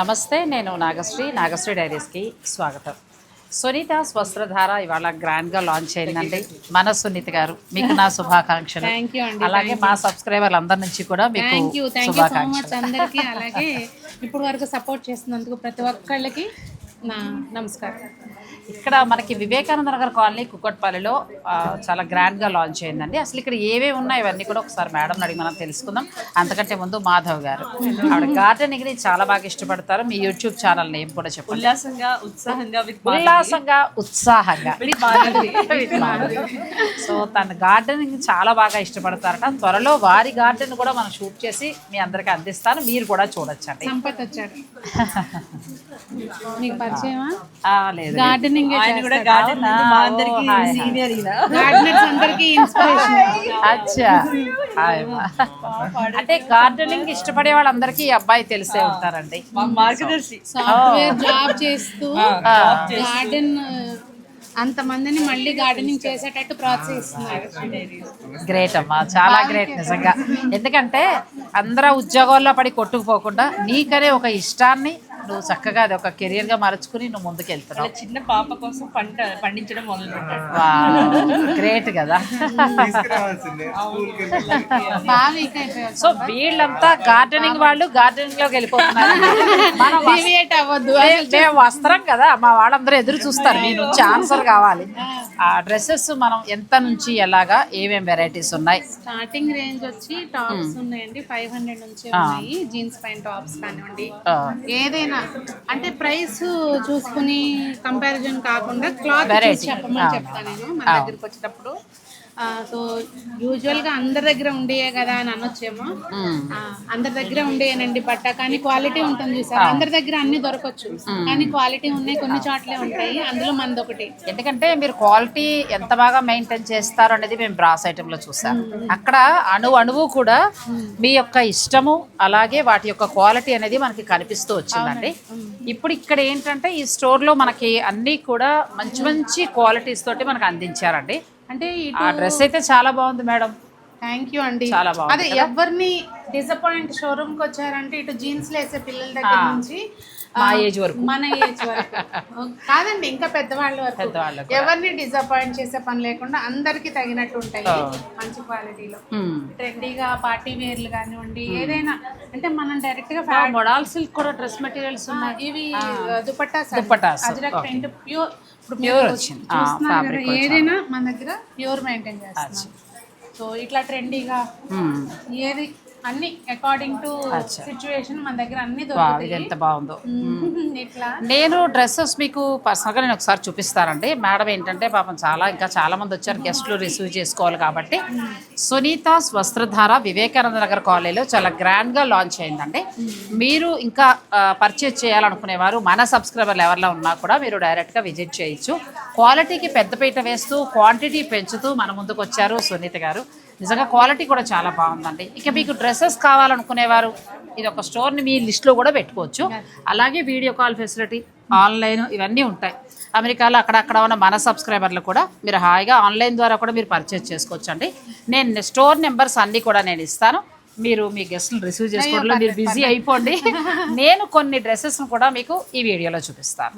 నమస్తే నేను నాగశ్రీ నాగశ్రీ డైరీస్కి స్వాగతం. సునీత వస్త్రధార ఇవాళ గ్రాండ్గా లాంచ్ అయిందండి. మన సునీత గారు మీకు నా శుభాకాంక్షలు. అలాగే మా సబ్స్క్రైబర్లు అందరి నుంచి కూడా మీకు శుభాకాంక్షలు. అందరికీ. అలాగే ఇప్పుడు వరకు సపోర్ట్ చేస్తున్నందుకు ప్రతి ఒక్కళ్ళకి నమస్కారం. ఇక్కడ మనకి వివేకానంద నగర్ కాలనీ కుక్కట్పల్లిలో చాలా గ్రాండ్గా లాంచ్ అయిందండి. అసలు ఇక్కడ ఏవేవి ఉన్నాయి ఇవన్నీ కూడా ఒకసారి మేడం అడిగి మనం తెలుసుకుందాం. అంతకంటే ముందు మాధవ్ గారు. ఆవిడ గార్డెనింగ్ని చాలా బాగా ఇష్టపడతారు. మీ యూట్యూబ్ ఛానల్ నేమ్ కూడా చెప్పండి. ఉల్లాసంగా ఉత్సాహంగా ఉల్లాసంగా ఉత్సాహంగా. సో తన గార్డెనింగ్ చాలా బాగా ఇష్టపడతారట త్వరలో వారి గార్డెన్ కూడా మనం షూట్ చేసి మీ అందరికి అందిస్తాను. మీరు కూడా చూడొచ్చండి. సంపత్ వచ్చాడు. పరిచయమా? ఆ, లేదు గార్డెనింగ్ ఆయన కూడా గార్డెన్ మా అందరికి సీనియర్ గార్డెనర్స్ ఇన్స్పిరేషన్ అచ్చా. అంటే గార్డెనింగ్ ఇష్టపడే వాళ్ళందరికీ ఈ అబ్బాయి తెలిసే ఉంటారండి. మా మార్గదర్శి. సాఫ్ట్వేర్ జాబ్ చేస్తూ గార్డెన్ అంతమందిని మళ్ళీ గార్డెనింగ్ చేసేటట్టు ప్రోత్సహిస్తున్నారు గ్రేట్ అమ్మా. చాలా గ్రేట్ నిజంగా. ఎందుకంటే అందరూ ఉద్యోగాల్లో పడి కొట్టుకుపోకుండా నీకనే ఒక ఇష్టాన్ని నువ్వు చక్కగా అది ఒక కెరియర్గా మలుచుకుని నువ్వు ముందుకు వెళ్తున్నావు. చిన్న పాప కోసం పంట పండించడం మొదలు గ్రేట్ కదా. సో వీళ్ళంతా గార్డెనింగ్ వాళ్ళు గార్డెనింగ్లోకి వెళ్ళిపోతున్నారు. మేము వస్త్రం కదా మా వాళ్ళందరూ ఎదురు చూస్తారు. మీ నుంచి ఆన్సర్ కావాలి. ఆ డ్రెస్సెస్ మనం ఎంత నుంచి ఎలాగా ఏమేం వెరైటీస్ ఉన్నాయి? స్టార్టింగ్ రేంజ్ వచ్చి టాప్స్ ఉన్నాయండి. ఫైవ్ హండ్రెడ్ నుంచి ఉన్నాయి. జీన్స్ పైన టాప్స్ కానివ్వండి. ఏదైనా అంటే ప్రైస్ చూసుకుని కంపారిజన్ కాకుండా క్లాత్. చూసి చెప్పమని చెప్తాను నేను మన దగ్గరికి వచ్చేటప్పుడు. సో యూజువల్గా అందరి దగ్గర ఉండేయే కదా అని అనొచ్చేమో. అందరి దగ్గర ఉండేయనండి బట్ట కానీ క్వాలిటీ ఉంటుంది చూసారా? అందరి దగ్గర అన్ని దొరకచ్చు. కానీ క్వాలిటీ ఉన్నాయి కొన్ని చోట్లే ఉంటాయి. అందులో మనది ఒకటి ఎందుకంటే మీరు క్వాలిటీ ఎంత బాగా మెయింటైన్ చేస్తారు అనేది మేము బ్రాస్ ఐటెంలో చూసాం అక్కడ అణువు అణువు కూడా మీ యొక్క ఇష్టము అలాగే వాటి యొక్క క్వాలిటీ అనేది మనకి కనిపిస్తూ వచ్చిందండి. ఇప్పుడు ఇక్కడ ఏంటంటే ఈ స్టోర్లో మనకి అన్నీ కూడా మంచి మంచి క్వాలిటీస్ తోటి మనకు అందించారండి. అంటే ఆ డ్రెస్ అయితే చాలా బాగుంది మేడం. థ్యాంక్ యూ అండి. చాలా బాగుంది అదే ఎవరిని డిసప్పాయింట్ షోరూమ్కి వచ్చారంటే ఇటు జీన్స్ వేసే పిల్లల దగ్గర నుంచి మా ఏజ్ వరకు. మన ఏజ్ వరకు. కాదండి ఇంకా పెద్దవాళ్ళ వరకు. ఎవరిని డిసప్పాయింట్ చేసే పని లేకుండా అందరికి తగినట్టు ఉంటాయి. మంచి క్వాలిటీలో. ట్రెండీగా పార్టీ వేర్లు కానివ్వండి ఏదైనా. అంటే మనం డైరెక్ట్గా మొడాల్ సిల్క్ కూడా డ్రెస్ మెటీరియల్స్ ఉన్నాయి. ఇవి దుపట్టా దుపట్టాస్, అజ్రక్ ప్యూర్ ఇప్పుడు మీరు వచ్చింది. ఏదైనా మన దగ్గర ప్యూర్ మెయింటైన్ చేస్తున్నాం సో ఇట్లా ట్రెండీగా. ఏది అన్ని అకార్డింగ్ టు. సిచ్యువేషన్ మన దగ్గర అన్ని దొరుకుతాయి. ఎంత బాగుందో. ఇట్లా నేను డ్రెస్సెస్ మీకు పర్సనల్గా నేను ఒకసారి చూపిస్తానండి. మేడం ఏంటంటే పాపం చాలా ఇంకా చాలా మంది వచ్చారు గెస్ట్లు రిసీవ్ చేసుకోవాలి కాబట్టి. సునీతాస్ వస్త్రధార వివేకానంద నగర్ కాలనీలో చాలా గ్రాండ్గా లాంచ్ అయిందండి. మీరు ఇంకా పర్చేజ్ చేయాలనుకునేవారు మన సబ్స్క్రైబర్లు ఎవరిలో ఉన్నా కూడా మీరు డైరెక్ట్గా విజిట్ చేయొచ్చు. క్వాలిటీకి పెద్దపీట వేస్తూ క్వాంటిటీ పెంచుతూ మన ముందుకు వచ్చారు సునీత గారు. నిజంగా క్వాలిటీ కూడా చాలా బాగుందండి. ఇక మీకు డ్రెస్సెస్ కావాలనుకునేవారు ఇది ఒక స్టోర్ని మీ లిస్ట్లో కూడా పెట్టుకోవచ్చు. అలాగే వీడియో కాల్ ఫెసిలిటీ ఆన్లైన్ ఇవన్నీ ఉంటాయి. అమెరికాలో అక్కడక్కడ ఉన్న మన సబ్స్క్రైబర్లు కూడా మీరు హాయిగా ఆన్లైన్ ద్వారా కూడా మీరు పర్చేజ్ చేసుకోవచ్చు అండి నేను స్టోర్ నెంబర్స్ అన్నీ కూడా నేను ఇస్తాను. మీరు మీ గెస్ట్లు రిసీవ్ చేసుకోవడంలో మీరు బిజీ అయిపోండి. నేను కొన్ని డ్రెస్సెస్ను కూడా మీకు ఈ వీడియోలో చూపిస్తాను.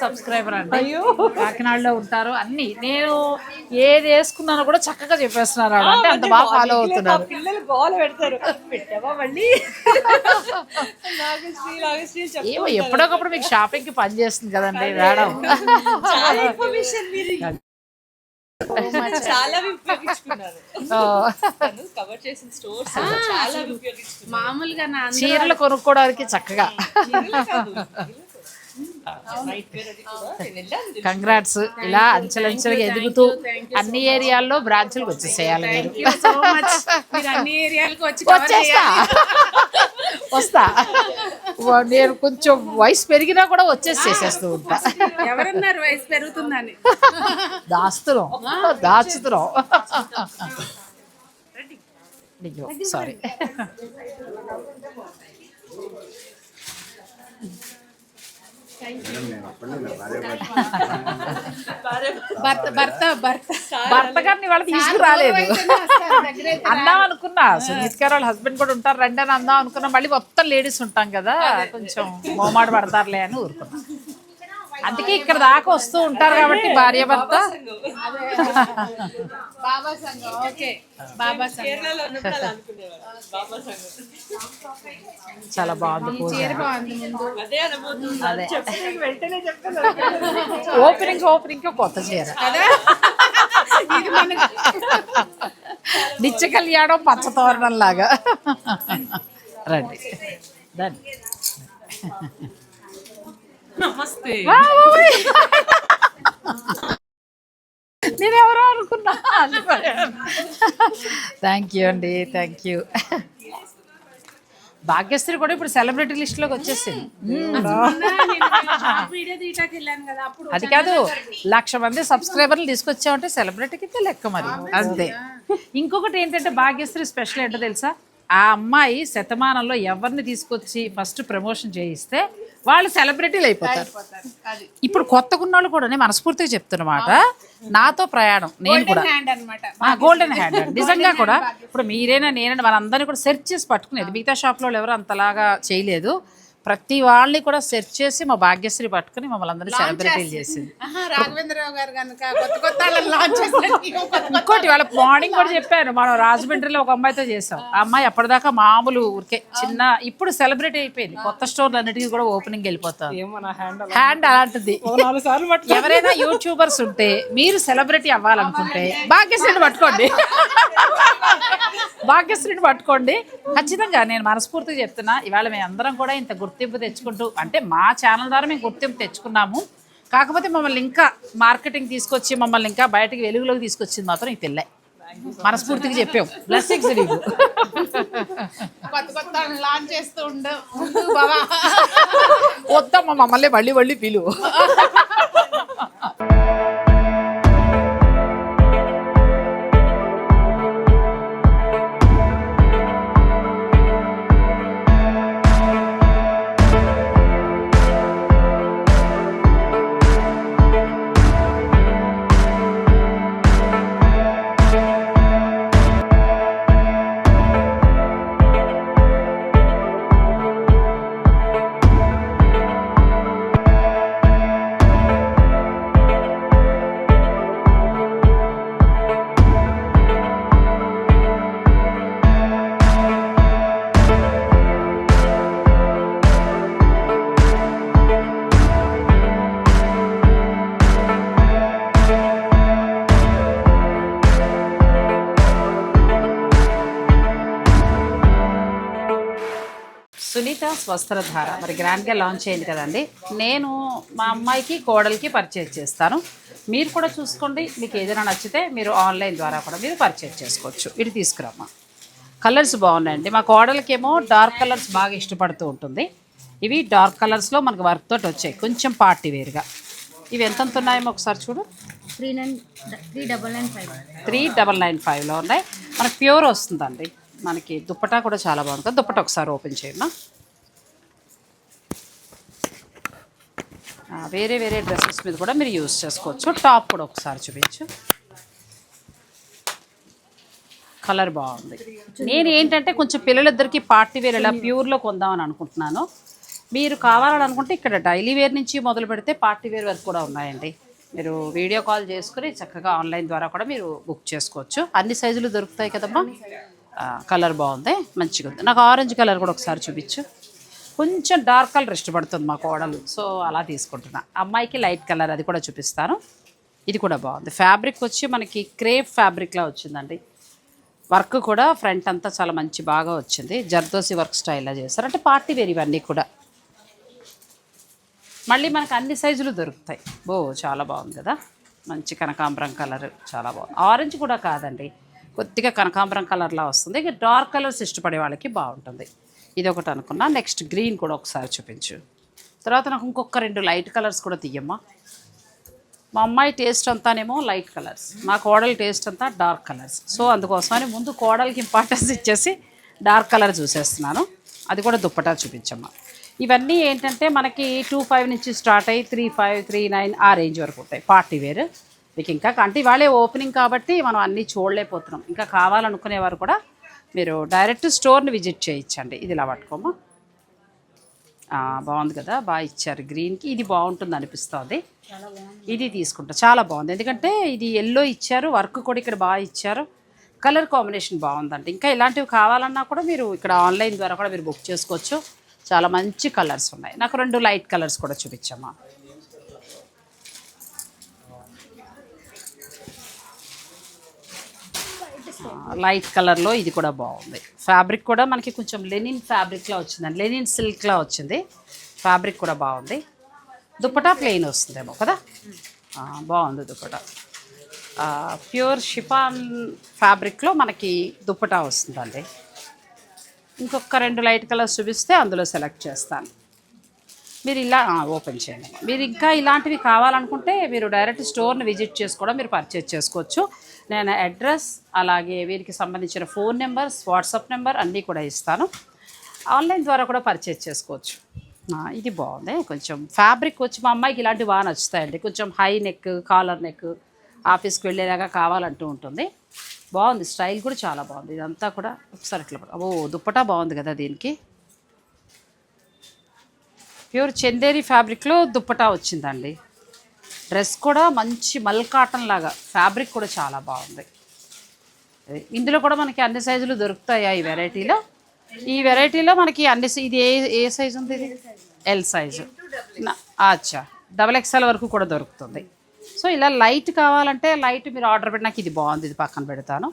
సబ్స్క్రైబర్ అండి. కాకినాడలో ఉంటారు. అన్ని. నేను ఏది వేసుకున్నానో కూడా చక్కగా చెప్పేస్తున్నారు ఆవిడ. అంటే అంత బాగా ఫాలో అవుతున్నారు. పిల్లలు గోల పెడతారు. పెట్టావా మళ్ళీ? నాగశ్రీ నాగశ్రీ అని చెప్తా ఏమో ఎప్పుడొకప్పుడు మీకు షాపింగ్కి పని చేస్తుంది కదండి మేడం. చాలా ఇన్ఫర్మేషన్ మీరు చాలా ఉపయోగించుకున్నారు. తను కవర్ చేసిన స్టోర్స్ చాలా ఉపయోగించుకున్నారు. మామూలుగా నా చీరలు కొనుక్కోవడానికి చక్కగా. కంగ్రాట్స్ ఇలా అంచెలంచెలుగా ఎదుగుతూ అన్ని ఏరియాల్లో బ్రాంచులు వచ్చేసేయాలి మీరు. వచ్చేస్తా. వస్తా. నేను కొంచెం వయసు పెరిగినా కూడా వచ్చేసి చేసేస్తూ ఉంటా. ఎవరన్నారు వయసు పెరుగుతుందని? దాస్తున్నాం దాచుతున్నాం సారీ భర్త. భర్త. భర్త భర్త గారిని వాళ్ళు తీసుకురాలేదు. అందాం అనుకున్నా. సునీత్ గారు వాళ్ళ హస్బెండ్ కూడా ఉంటారు. రండి అని అందాం అనుకున్నా. మళ్ళీ మొత్తం లేడీస్ ఉంటాం కదా. కొంచెం మోమాట పడతారులే అని ఊరుకున్నా. అందుకే ఇక్కడ దాకా వస్తూ ఉంటారు కాబట్టి భార్య భర్త. బాబా సంఘం ఓకే. బాబా చాలా బాగుంది అదే ఓపెనింగ్ ఓపెనింగ్ కొత్త చీర. నిత్య కళ్యాణం పచ్చ తోరణం లాగా రండి. రండి. నమస్తే. నేను ఎవరో అనుకున్నా. థ్యాంక్ యూ అండి థ్యాంక్ యూ భాగ్యశ్రీ కూడా ఇప్పుడు సెలబ్రిటీ లిస్ట్లోకి వచ్చేసింది. వీడియో తీయటానికి వెళ్ళాను కదా అప్పుడు అది కాదు లక్ష మంది సబ్స్క్రైబర్లు తీసుకొచ్చామంటే సెలబ్రిటీకి లెక్క మరి. అంతే. ఇంకొకటి ఏంటంటే భాగ్యశ్రీ స్పెషల్ ఏంటో తెలుసా? ఆ అమ్మాయి శతమానంలో ఎవరిని తీసుకొచ్చి ఫస్ట్ ప్రమోషన్ చేయిస్తే వాళ్ళు సెలబ్రిటీలు అయిపోతారు. ఇప్పుడు కొత్తకున్న కూడా నేను మనస్ఫూర్తిగా చెప్తున్నమాట. నాతో ప్రయాణం నేను కూడా. గోల్డెన్ హ్యాండ్ నిజంగా కూడా ఇప్పుడు మీరైనా నేనైనా మనందరినీ కూడా సెర్చ్ చేసి పట్టుకునేది. మిగతా షాప్లో ఎవరు అంతలాగా చేయలేదు. ప్రతి వాళ్ళని కూడా సెర్చ్ చేసి మా భాగ్యశ్రీ పట్టుకుని మమ్మల్ని అందరినీ సెలబ్రిటీలు చేసింది. రాఘవేంద్రరావు గారు కనుక కొత్త కొత్త ఇంకోటి వాళ్ళ మార్నింగ్ కూడా చెప్పాను మనం రాజమండ్రిలో ఒక అమ్మాయితో చేసాం. ఆ అమ్మాయి అప్పటిదాకా మామూలు ఊరికే చిన్న ఇప్పుడు సెలబ్రిటీ అయిపోయింది. కొత్త స్టోర్లు అన్నిటికీ కూడా ఓపెనింగ్ వెళ్ళిపోతాం. హ్యాండ్ అలాంటిది. ఎవరైనా యూట్యూబర్స్ ఉంటే మీరు సెలబ్రిటీ అవ్వాలనుకుంటే భాగ్యశ్రీని పట్టుకోండి. భాగ్యశ్రీని పట్టుకోండి. ఖచ్చితంగా నేను మనస్ఫూర్తిగా చెప్తున్నా ఇవాళ మేము అందరం కూడా ఇంత గుర్తింపు తెచ్చుకుంటూ అంటే మా ఛానల్ ద్వారా మేము గుర్తింపు తెచ్చుకున్నాము. కాకపోతే మమ్మల్ని ఇంకా మార్కెటింగ్ తీసుకొచ్చి మమ్మల్ని ఇంకా బయటకి వెలుగులోకి తీసుకొచ్చింది మాత్రం ఈ పిల్లే. మనస్ఫూర్తిగా చెప్పాం. బ్లెస్సింగ్స్ నీకు కొత్త కొత్త లాంచ్ చేస్తూ ఉండు. ఉండు బాబా వద్దమ్మా మమ్మల్ని మళ్ళీ మళ్ళీ పిలువు సునీత వస్త్రధార మరి గ్రాండ్గా లాంచ్ అయింది కదండి. నేను మా అమ్మాయికి కోడలికి పర్చేజ్ చేస్తాను. మీరు కూడా చూసుకోండి. మీకు ఏదైనా నచ్చితే మీరు ఆన్లైన్ ద్వారా కూడా మీరు పర్చేజ్ చేసుకోవచ్చు. ఇటు తీసుకురమ్మా. కలర్స్ బాగున్నాయండి. మా కోడలికేమో డార్క్ కలర్స్ బాగా ఇష్టపడుతూ ఉంటుంది. ఇవి డార్క్ కలర్స్లో మనకు వర్క్ తోటి వచ్చాయి. కొంచెం పార్టీ వేరుగా. ఇవి ఎంత ఉన్నాయేమో ఒకసారి చూడు. Three nine three double nine five. Three double nine ఫైవ్లో ఉన్నాయి. మనకి ప్యూర్ వస్తుందండి. మనకి దుప్పటా కూడా చాలా బాగుంటుంది. దుప్పటా ఒకసారి ఓపెన్ చేయమ్మా వేరే వేరే డ్రెస్సెస్ మీద కూడా మీరు యూస్ చేసుకోవచ్చు. టాప్ కూడా ఒకసారి చూపించు. కలర్ బాగుంది. నేను ఏంటంటే కొంచెం పిల్లలిద్దరికి పార్టీ వేర్ ఇలా ప్యూర్లో కొందామని అనుకుంటున్నాను. మీరు కావాలని అనుకుంటే ఇక్కడ డైలీ వేర్ నుంచి మొదలు పెడితే పార్టీ వేర్ వరకు కూడా ఉన్నాయండి. మీరు వీడియో కాల్ చేసుకుని చక్కగా ఆన్లైన్ ద్వారా కూడా మీరు బుక్ చేసుకోవచ్చు. అన్ని సైజులు దొరుకుతాయి కదమ్మా? కలర్ బాగుంది మంచిగా ఉంది. నాకు ఆరెంజ్ కలర్ కూడా ఒకసారి చూపించు. కొంచెం డార్క్ కలర్ ఇష్టపడుతుంది మా కోడలు సో అలా తీసుకుంటున్నా. అమ్మాయికి లైట్ కలర్ అది కూడా చూపిస్తాను. ఇది కూడా బాగుంది. ఫ్యాబ్రిక్ వచ్చి మనకి క్రేప్ ఫ్యాబ్రిక్లా వచ్చిందండి. వర్క్ కూడా ఫ్రంట్ అంతా చాలా మంచి బాగా వచ్చింది. జర్దోసి వర్క్ స్టైల్లో చేస్తారు అంటే పార్టీ వేర్ ఇవన్నీ కూడా. మళ్ళీ మనకు అన్ని సైజులు దొరుకుతాయి. ఓ చాలా బాగుంది కదా. మంచి కనకాంబరం కలర్ చాలా బాగుంది. ఆరెంజ్ కూడా కాదండి. కొద్దిగా కనకాంబరం కలర్లా వస్తుంది. ఇక డార్క్ కలర్స్ ఇష్టపడే వాళ్ళకి బాగుంటుంది. ఇది ఒకటి అనుకున్నా. నెక్స్ట్ గ్రీన్ కూడా ఒకసారి చూపించు. తర్వాత నాకు ఇంకొక రెండు లైట్ కలర్స్ కూడా తీయమ్మా. మా అమ్మాయి టేస్ట్ అంతానేమో లైట్ కలర్స్. మా కోడలి టేస్ట్ అంతా డార్క్ కలర్స్. సో అందుకోసమని ముందు కోడలికి ఇంపార్టెన్స్ ఇచ్చేసి డార్క్ కలర్ చూసేస్తున్నాను. అది కూడా దుప్పటా చూపించమ్మా. ఇవన్నీ ఏంటంటే మనకి టూ ఫైవ్ నుంచి స్టార్ట్ అయ్యి త్రీ ఫైవ్ త్రీ నైన్ ఆ రేంజ్ వరకు ఉంటాయి. Party wear. మీకు ఇంకా అంటే ఇవాళే ఓపెనింగ్ కాబట్టి మనం అన్నీ చూడలేకపోతున్నాం. ఇంకా కావాలనుకునేవారు కూడా మీరు డైరెక్ట్ స్టోర్ని విజిట్ చేయించండి ఇది ఇలా పట్టుకోమా బాగుంది కదా? బాగా ఇచ్చారు గ్రీన్కి ఇది బాగుంటుంది అనిపిస్తుంది. ఇది తీసుకుంటా. చాలా బాగుంది. ఎందుకంటే ఇది ఎల్లో ఇచ్చారు. వర్క్ కూడా ఇక్కడ బాగా ఇచ్చారు. కలర్ కాంబినేషన్ బాగుందండి. ఇంకా ఇలాంటివి కావాలన్నా కూడా మీరు ఇక్కడ ఆన్లైన్ ద్వారా కూడా మీరు బుక్ చేసుకోవచ్చు. చాలా మంచి కలర్స్ ఉన్నాయి. నాకు రెండు లైట్ కలర్స్ కూడా చూపించమ్మా. లైట్ కలర్లో ఇది కూడా బాగుంది. ఫ్యాబ్రిక్ కూడా మనకి కొంచెం లెనిన్ ఫ్యాబ్రిక్లా వచ్చిందండి. లెనిన్ సిల్క్లా వచ్చింది. ఫ్యాబ్రిక్ కూడా బాగుంది. దుప్పటా ప్లెయిన్ వస్తుందేమో కదా? బాగుంది దుప్పటా ప్యూర్ షిఫాన్ ఫ్యాబ్రిక్లో మనకి దుప్పటా వస్తుందండి. ఇంకొక రెండు లైట్ కలర్స్ చూపిస్తే అందులో సెలెక్ట్ చేస్తాను. మీరు ఇలా ఓపెన్ చేయండి. మీరు ఇంకా ఇలాంటివి కావాలనుకుంటే మీరు డైరెక్ట్ స్టోర్ని విజిట్ చేసుకోవడం మీరు పర్చేజ్ చేసుకోవచ్చు. నేను అడ్రస్ అలాగే వీరికి సంబంధించిన ఫోన్ నెంబర్స్ వాట్సాప్ నెంబర్ అన్నీ కూడా ఇస్తాను. ఆన్లైన్ ద్వారా కూడా పర్చేజ్ చేసుకోవచ్చు. ఇది బాగుంది. కొంచెం ఫ్యాబ్రిక్ వచ్చి మా అమ్మాయికి ఇలాంటివి బాగా నచ్చుతాయండి కొంచెం హై నెక్ కాలర్ నెక్ ఆఫీస్కి వెళ్ళేలాగా కావాలంటూ ఉంటుంది. బాగుంది. స్టైల్ కూడా చాలా బాగుంది. ఇదంతా కూడా ఒకసారి ఇట్లా ఓ దుప్పటా బాగుంది కదా దీనికి. ప్యూర్ చందేరి ఫ్యాబ్రిక్లో దుప్పటా వచ్చిందండి. డ్రెస్ కూడా మంచి మల్ కాటన్ లాగా. ఫ్యాబ్రిక్ కూడా చాలా బాగుంది. ఇందులో కూడా మనకి అన్ని సైజులు దొరుకుతాయా ఈ వెరైటీలో ఈ వెరైటీలో మనకి అన్ని సై- ఇది ఏ ఏ సైజు ఉంది ఇది? ఎల్ సైజు అచ్చా. డబల్ ఎక్స్ఎల్ వరకు కూడా దొరుకుతుంది. సో ఇలా లైట్ కావాలంటే లైట్ మీరు ఆర్డర్ పెట్టినాక ఇది బాగుంది ఇది పక్కన పెడతాను.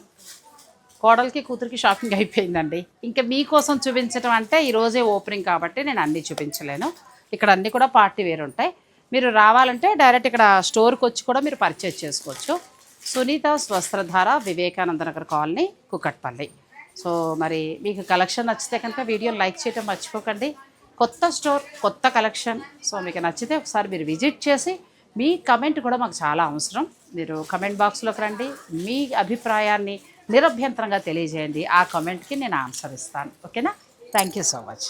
కోడలకి కూతురికి షాపింగ్ అయిపోయిందండి. ఇంకా మీకోసం చూపించడం అంటే ఈరోజే ఓపెనింగ్ కాబట్టి నేను అన్నీ చూపించలేను. ఇక్కడ అన్నీ కూడా పార్టీ వేర్ ఉంటాయి. మీరు రావాలంటే డైరెక్ట్ ఇక్కడ స్టోర్కి వచ్చి కూడా మీరు పర్చేజ్ చేసుకోవచ్చు. సునీత వస్త్రధార వివేకానంద నగర్ కాలనీ కుకట్పల్లి సో మరి మీకు కలెక్షన్ నచ్చితే కనుక వీడియో లైక్ చేయడం మర్చిపోకండి. కొత్త స్టోర్ కొత్త కలెక్షన్. సో మీకు నచ్చితే ఒకసారి మీరు విజిట్ చేసి మీ కమెంట్ కూడా మాకు చాలా అవసరం. మీరు కమెంట్ బాక్స్లోకి రండి. మీ అభిప్రాయాన్ని నిరభ్యంతరంగా తెలియజేయండి. ఆ కమెంట్కి నేను ఆన్సర్ ఇస్తాను. ఓకేనా? Thank you so much.